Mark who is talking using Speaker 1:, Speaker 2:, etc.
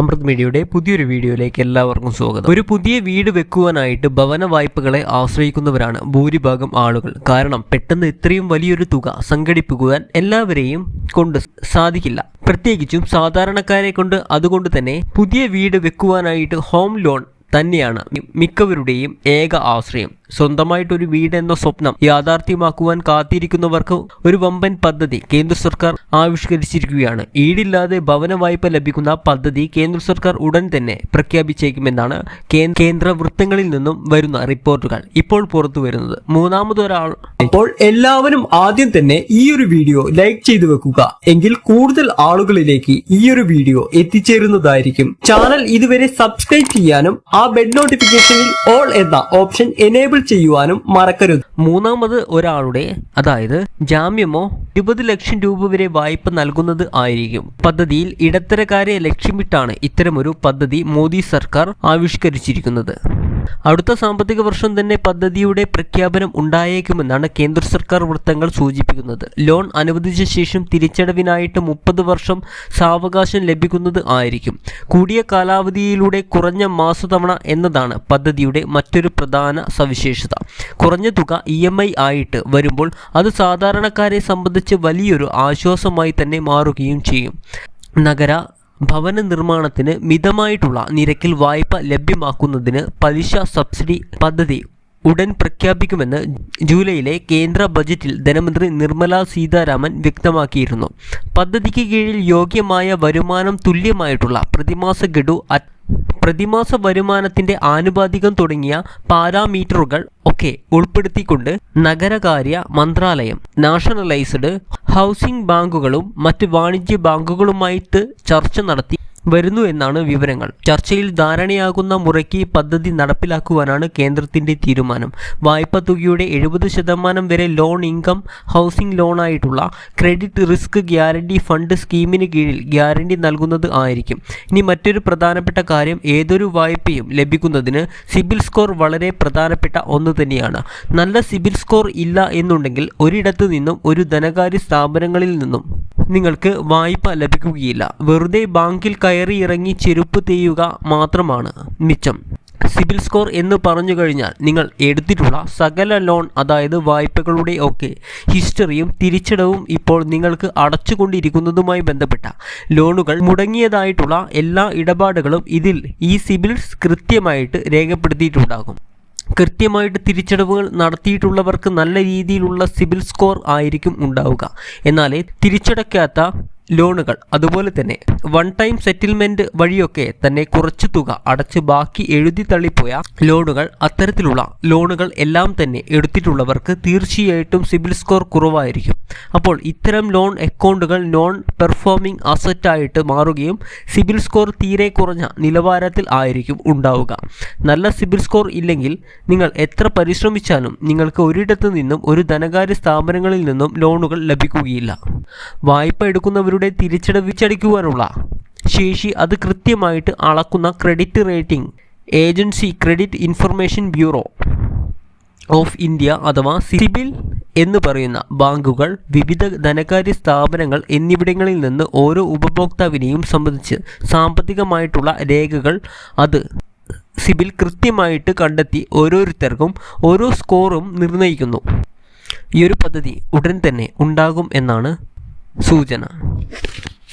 Speaker 1: അമൃത് മീഡിയയുടെ പുതിയൊരു വീഡിയോയിലേക്ക് എല്ലാവർക്കും സ്വാഗതം. ഒരു പുതിയ വീട് വെക്കുവാനായിട്ട് ഭവന വായ്പകളെ ആശ്രയിക്കുന്നവരാണ് ഭൂരിഭാഗം ആളുകൾ. കാരണം പെട്ടെന്ന് ഇത്രയും വലിയൊരു തുക സംഘടിപ്പിക്കുവാൻ എല്ലാവരെയും കൊണ്ട് സാധിക്കില്ല. പ്രത്യേകിച്ചും സാധാരണക്കാരെ കൊണ്ട് അതുകൊണ്ട് തന്നെ പുതിയ വീട് വെക്കുവാനായിട്ട് ഹോം ലോൺ തന്നെയാണ് മിക്കവരുടെയും ഏക ആശ്രയം. സ്വന്തമായിട്ടൊരു വീട് എന്ന സ്വപ്നം യാഥാർത്ഥ്യമാക്കുവാൻ കാത്തിരിക്കുന്നവർക്ക് ഒരു വമ്പൻ പദ്ധതി കേന്ദ്ര സർക്കാർ ആവിഷ്കരിച്ചിരിക്കുകയാണ്. ഈടില്ലാതെ ഭവന വായ്പ ലഭിക്കുന്ന പദ്ധതി കേന്ദ്ര സർക്കാർ ഉടൻ തന്നെ പ്രഖ്യാപിച്ചേക്കുമെന്നാണ് കേന്ദ്ര വൃത്തങ്ങളിൽ നിന്നും വരുന്ന റിപ്പോർട്ടുകൾ ഇപ്പോൾ പുറത്തു വരുന്നത് മൂന്നാമതൊരാൾ
Speaker 2: അപ്പോൾ എല്ലാവരും ആദ്യം തന്നെ ഈ ഒരു വീഡിയോ ലൈക്ക് ചെയ്തു വെക്കുക. എങ്കിൽ കൂടുതൽ ആളുകളിലേക്ക് ഈ ഒരു വീഡിയോ എത്തിച്ചേരുന്നതായിരിക്കും. ചാനൽ ഇതുവരെ സബ്സ്ക്രൈബ് ചെയ്യാനും ആ ബെഡ് നോട്ടിഫിക്കേഷനിൽ ഓൾ എന്ന ഓപ്ഷൻ എനേബിൾ ചെയ്യുവാനും മറക്കരുത്.
Speaker 1: മൂന്നാമത് ഒരാളുടെ അതായത് ജാമ്യമോ ഇരുപത് ലക്ഷം രൂപ വരെ വായ്പ നൽകുന്നത് ആയിരിക്കും. പദ്ധതിയിൽ ഇടത്തരക്കാരെ ലക്ഷ്യമിട്ടാണ് ഇത്തരമൊരു പദ്ധതി മോദി സർക്കാർ ആവിഷ്കരിച്ചിരിക്കുന്നത്. അടുത്ത സാമ്പത്തിക വർഷം തന്നെ പദ്ധതിയുടെ പ്രഖ്യാപനം ഉണ്ടായേക്കുമെന്നാണ് കേന്ദ്ര സർക്കാർ വൃത്തങ്ങൾ സൂചിപ്പിക്കുന്നത്. ലോൺ അനുവദിച്ച ശേഷം തിരിച്ചടവിനായിട്ട് മുപ്പത് വർഷം സാവകാശം ലഭിക്കുന്നത് ആയിരിക്കും. കൂടിയ കാലാവധിയിലൂടെ കുറഞ്ഞ മാസതവണ എന്നതാണ് പദ്ധതിയുടെ മറ്റൊരു പ്രധാന സവിശേഷത. കുറഞ്ഞ തുക ഇ എം ഐ ആയിട്ട് വരുമ്പോൾ അത് സാധാരണക്കാരെ സംബന്ധിച്ച് വലിയൊരു ആശ്വാസമായി തന്നെ മാറുകയും ചെയ്യും. നഗര ഭവന നിർമ്മാണത്തിന് മിതമായിട്ടുള്ള നിരക്കിൽ വായ്പ ലഭ്യമാക്കുന്നതിന് പലിശ സബ്സിഡി പദ്ധതി ഉടൻ പ്രഖ്യാപിക്കുമെന്ന് ജൂലൈയിലെ കേന്ദ്ര ബജറ്റിൽ ധനമന്ത്രി നിർമ്മല സീതാരാമൻ വ്യക്തമാക്കിയിരുന്നു. പദ്ധതിക്ക് കീഴിൽ യോഗ്യമായ വരുമാനം തുല്യമായിട്ടുള്ള പ്രതിമാസ ഗഡു പ്രതിമാസ വരുമാനത്തിന്റെ ആനുപാതികം തുടങ്ങിയ പാരാമീറ്ററുകൾ ഒക്കെ ഉൾപ്പെടുത്തിക്കൊണ്ട് നഗരകാര്യ മന്ത്രാലയം നാഷണലൈസ്ഡ് ഹൗസിംഗ് ബാങ്കുകളും മറ്റ് വാണിജ്യ ബാങ്കുകളുമായിട്ട് ചർച്ച നടത്തി വരുന്നു എന്നാണ് വിവരങ്ങൾ. ചർച്ചയിൽ ധാരണയാകുന്ന മുറയ്ക്ക് പദ്ധതി നടപ്പിലാക്കുവാനാണ് കേന്ദ്രത്തിന്റെ തീരുമാനം. വായ്പ തുകയുടെ എഴുപത് ശതമാനം വരെ ലോൺ ഇൻകം ഹൗസിംഗ് ലോണായിട്ടുള്ള ക്രെഡിറ്റ് റിസ്ക് ഗ്യാരണ്ടി ഫണ്ട് സ്കീമിന് കീഴിൽ ഗ്യാരണ്ടി നൽകുന്നത് ആയിരിക്കും. ഇനി മറ്റൊരു പ്രധാനപ്പെട്ട കാര്യം ഏതൊരു വായ്പയും ലഭിക്കുന്നതിന് സിബിൽ സ്കോർ വളരെ പ്രധാനപ്പെട്ട ഒന്ന് തന്നെയാണ്. നല്ല സിബിൽ സ്കോർ ഇല്ല എന്നുണ്ടെങ്കിൽ ഒരിടത്തു നിന്നും ഒരു ധനകാര്യ സ്ഥാപനങ്ങളിൽ നിന്നും നിങ്ങൾക്ക് വായ്പ ലഭിക്കുകയില്ല. വെറുതെ ബാങ്കിൽ കയറി ഇറങ്ങി ചെരുപ്പ് തെയ്യുക മാത്രമാണ് മിച്ചം. സിബിൽ സ്കോർ എന്ന് പറഞ്ഞു കഴിഞ്ഞാൽ നിങ്ങൾ എടുത്തിട്ടുള്ള സകല ലോൺ അതായത് വായ്പകളുടെ ഒക്കെ ഹിസ്റ്ററിയും തിരിച്ചടവും ഇപ്പോൾ നിങ്ങൾക്ക് അടച്ചുകൊണ്ടിരിക്കുന്നതുമായി ബന്ധപ്പെട്ട ലോണുകൾ മുടങ്ങിയതായിട്ടുള്ള എല്ലാ ഇടപാടുകളും ഇതിൽ ഈ സിബിൽസ് കൃത്യമായിട്ട് രേഖപ്പെടുത്തിയിട്ടുണ്ടാകും. കൃത്യമായിട്ട് തിരിച്ചടവുകൾ നടത്തിയിട്ടുള്ളവർക്ക് നല്ല രീതിയിലുള്ള സിബിൽ സ്കോർ ആയിരിക്കും ഉണ്ടാവുക. എന്നാൽ തിരിച്ചടയ്ക്കാത്ത ലോണുകൾ. അതുപോലെ തന്നെ വൺ ടൈം സെറ്റിൽമെന്റ് വഴിയൊക്കെ തന്നെ കുറച്ച് തുക അടച്ച് ബാക്കി എഴുതി തള്ളിപ്പോയ ലോണുകൾ അത്തരത്തിലുള്ള ലോണുകൾ എല്ലാം തന്നെ എടുത്തിട്ടുള്ളവർക്ക് തീർച്ചയായിട്ടും സിബിൽ സ്കോർ കുറവായിരിക്കും. അപ്പോൾ ഇത്തരം ലോൺ അക്കൗണ്ടുകൾ നോൺ പെർഫോമിംഗ് അസറ്റായിട്ട് മാറുകയും സിബിൽ സ്കോർ തീരെ കുറഞ്ഞ നിലവാരത്തിൽ ആയിരിക്കും ഉണ്ടാവുക. നല്ല സിബിൽ സ്കോർ ഇല്ലെങ്കിൽ നിങ്ങൾ എത്ര പരിശ്രമിച്ചാലും നിങ്ങൾക്ക് ഒരിടത്തു നിന്നും ഒരു ധനകാര്യ സ്ഥാപനങ്ങളിൽ നിന്നും ലോണുകൾ ലഭിക്കുകയില്ല. വായ്പ എടുക്കുന്നവരുടെ തിരിച്ചടവിച്ചടിക്കുവാനുള്ള ശേഷി അത് കൃത്യമായിട്ട് അളക്കുന്ന credit rating agency credit information bureau of India അഥവാ സിബിൽ എന്ന് പറയുന്ന ബാങ്കുകൾ വിവിധ ധനകാര്യ സ്ഥാപനങ്ങൾ എന്നിവിടങ്ങളിൽ നിന്ന് ഓരോ ഉപഭോക്താവിനെയും സംബന്ധിച്ച് സാമ്പത്തികമായിട്ടുള്ള രേഖകൾ അത് സിബിൽ കൃത്യമായിട്ട് കണ്ടെത്തി ഓരോരുത്തർക്കും ഓരോ സ്കോറും നിർണയിക്കുന്നു. ഈ ഒരു പദ്ധതി ഉടൻ തന്നെ ഉണ്ടാകും എന്നാണ് 输着呢。